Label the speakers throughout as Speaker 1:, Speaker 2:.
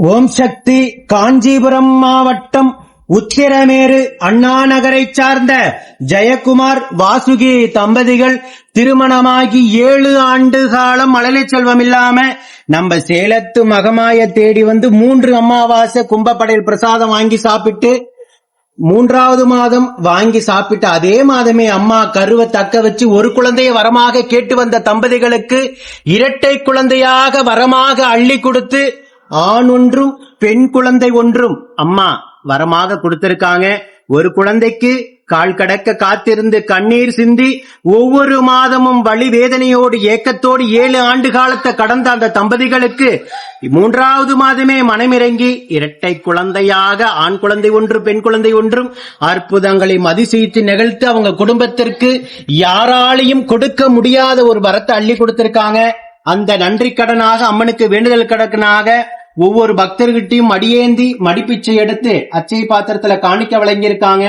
Speaker 1: ஓம் சக்தி காஞ்சிபுரம் மாவட்டம் உத்திரமேரு அண்ணாநகரைச் சார்ந்த ஜெயக்குமார் வாசுகி தம்பதிகள் திருமணமாகி ஏழு ஆண்டு காலம் மழலை செல்வம் இல்லாம நம்ம சேலத்து மகமாய தேடி வந்து மூன்று அமாவாசை கும்பப்படையில் பிரசாதம் வாங்கி சாப்பிட்டு மூன்றாவது மாதம் வாங்கி சாப்பிட்ட அதே மாதமே அம்மா கருவை தக்க வச்சு ஒரு குழந்தையை வரமாக கேட்டு வந்த தம்பதிகளுக்கு இரட்டை குழந்தையாக வரமாக அள்ளி கொடுத்து ஆண் ஒன்றும் பெண் குழந்தை ஒன்றும். அம்மா வரமாக கொடுத்திருக்காங்க. ஒரு குழந்தைக்கு கால் கடக்க காத்திருந்து கண்ணீர் சிந்தி ஒவ்வொரு மாதமும் வழி வேதனையோடு ஏக்கத்தோடு ஏழு ஆண்டு காலத்தை கடந்த அந்த தம்பதிகளுக்கு மூன்றாவது மாதமே மனமிறங்கி இரட்டை குழந்தையாக ஆண் குழந்தை ஒன்று பெண் குழந்தை ஒன்றும் அற்புதங்களை மதிசீத்து நிகழ்த்து அவங்க குடும்பத்திற்கு யாராலையும் கொடுக்க முடியாத ஒரு வரத்தை அள்ளி கொடுத்திருக்காங்க. அந்த நன்றி கடனாக அம்மனுக்கு வேண்டுதல் கடனாக ஒவ்வொரு பக்தர்கிட்டையும் மடியேந்தி மடிப்பிச்சை எடுத்து அச்சை பாத்திரத்துல காணிக்க வழங்கியிருக்காங்க.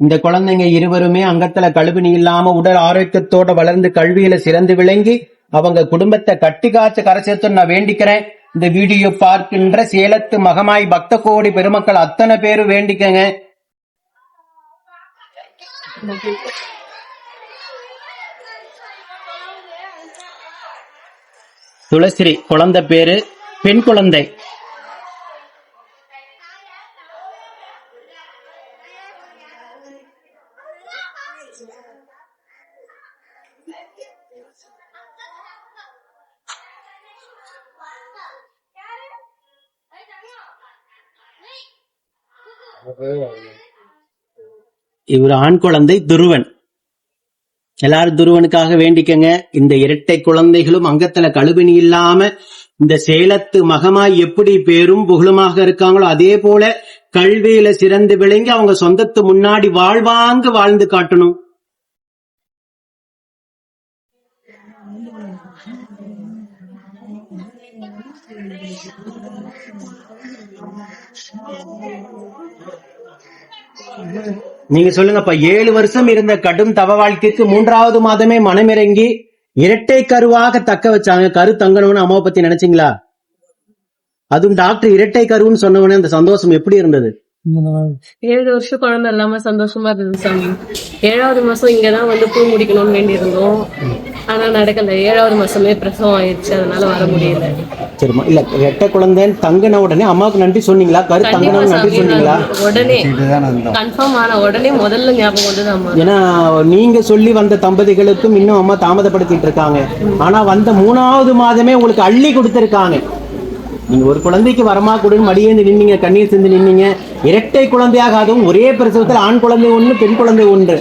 Speaker 1: இந்த குழந்தைங்க இருவருமே அங்கத்துல கழுவினி இல்லாம உடல் ஆரோக்கியத்தோட வளர்ந்து கல்வியில சிறந்து விளங்கி அவங்க குடும்பத்தை கட்டி காய்ச்ச கரை சேர்த்து நான் வேண்டிக்கிறேன். இந்த வீடியோ பார்க்கின்ற சேலத்து மகமாய் பக்த கோடி பெருமக்கள் அத்தனை பேரும் வேண்டிக்கங்க. துளசிரி குழந்தை பேரு பெண் குழந்தை. இவர் ஆண் குழந்தை துருவன். எல்லாரும் துருவனுக்காக வேண்டிக்கங்க. இந்த இரட்டை குழந்தைகளும் அங்கத்துல கழுவினி இல்லாம இந்த சேலத்து மகமாய் எப்படி பேரும் புகழுமாக இருக்காங்களோ அதே போல கல்வியில சிறந்து விளங்கி அவங்க சொந்தத்து முன்னாடி வாழ்வாங்க வாழ்ந்து காட்டணும். நீங்க சொல்லுங்கப்பா ஏழு வருஷம் இருந்த கடும் தவ வாழ்க்கைக்கு மூன்றாவது மாதமே மனமிறங்கி இரட்டை கருவாக தக்க வச்சாங்க. கரு தங்கணும்னு அம்மாவை பத்தி நினைச்சீங்களா? அதுவும் டாக்டர் இரட்டை கருவுன்னு சொன்னவனே அந்த சந்தோஷம் எப்படி இருந்தது?
Speaker 2: ஏழு வருஷம் குழந்தை இல்லாம சந்தோஷமா இருந்தது சாமி. ஏழாவது மாசம் இங்கதான் வந்து பூ முடிக்கணும்னு வேண்டி இருந்தோம். ஆனா நடக்கல. ஏழாவது மாசமே பிரசவம் ஆயிடுச்சு. அதனால வர முடியல.
Speaker 1: சரிம்மா இல்ல இரட்டை குழந்தைன்னு தங்கின உடனே அம்மாவுக்கு நன்றி சொன்னீங்களா? கரு தங்கணும்னு நன்றி சொன்னீங்களா?
Speaker 2: உடனே கன்ஃபார்ம் ஆன உடனே முதல்ல ஞாபகம் வந்தது அம்மா.
Speaker 1: ஏன்னா நீங்க சொல்லி வந்த தம்பதிகளுக்கும் இன்னும் அம்மா தாமதப்படுத்திட்டு இருக்காங்க. ஆனா வந்த மூணாவது மாதமே உங்களுக்கு அள்ளி கொடுத்திருக்காங்க. நீங்க ஒரு குழந்தைக்கு வரமா கொடுன்னு மடியேந்து நின்னீங்க கண்ணீர் சிந்து நின்னீங்க. இரட்டை குழந்தையாக அதுவும் ஒரே பிரசவத்தில் ஆண் குழந்தை ஒன்று பெண் குழந்தை ஒன்று.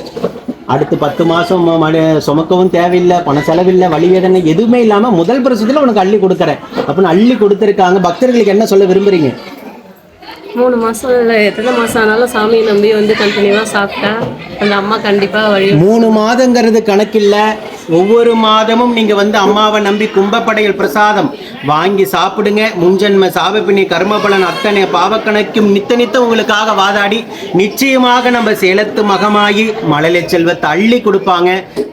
Speaker 1: அடுத்து பத்து மாசம் ம- மடி- சுமக்கவும் தேவையில்லை பண செலவில்லை வழி வேதனை எதுவுமே இல்லாம முதல் பிரசவத்துல உனக்கு அள்ளி கொடுக்குறேன். அப்படின்னு அள்ளி கொடுத்திருக்காங்க. பக்தர்களுக்கு என்ன சொல்ல விரும்புறீங்க?
Speaker 2: மூணு மாசம் இல்ல எத்தனை மாசம் ஆனாலும் சாமியை நம்பி வந்து கண்டினியூவா சாப்பிட்டா அந்த அம்மா கண்டிப்பா வழி
Speaker 1: மூணு மாதங்கிறது கணக்கில்ல. ஒவ்வொரு மாதமும் நீங்க வந்து அம்மாவை நம்பி கும்பப்படையில் பிரசாதம் வாங்கி சாப்பிடுங்க. முன்ஜன்ம சாபப்பினி கர்மபலன் அத்தனை பாவக்கணக்கும் நித்த நித்த உங்களுக்காக வாதாடி நிச்சயமாக நம்ம சேலத்து மகமாகி மழலை செல்வத்தை அள்ளி கொடுப்பாங்க.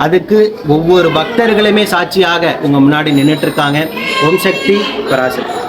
Speaker 1: அதுக்கு ஒவ்வொரு பக்தர்களுமே சாட்சியாக உங்க முன்னாடி நின்றுட்டு இருக்காங்க. ஓம் சக்தி பராசக்தி.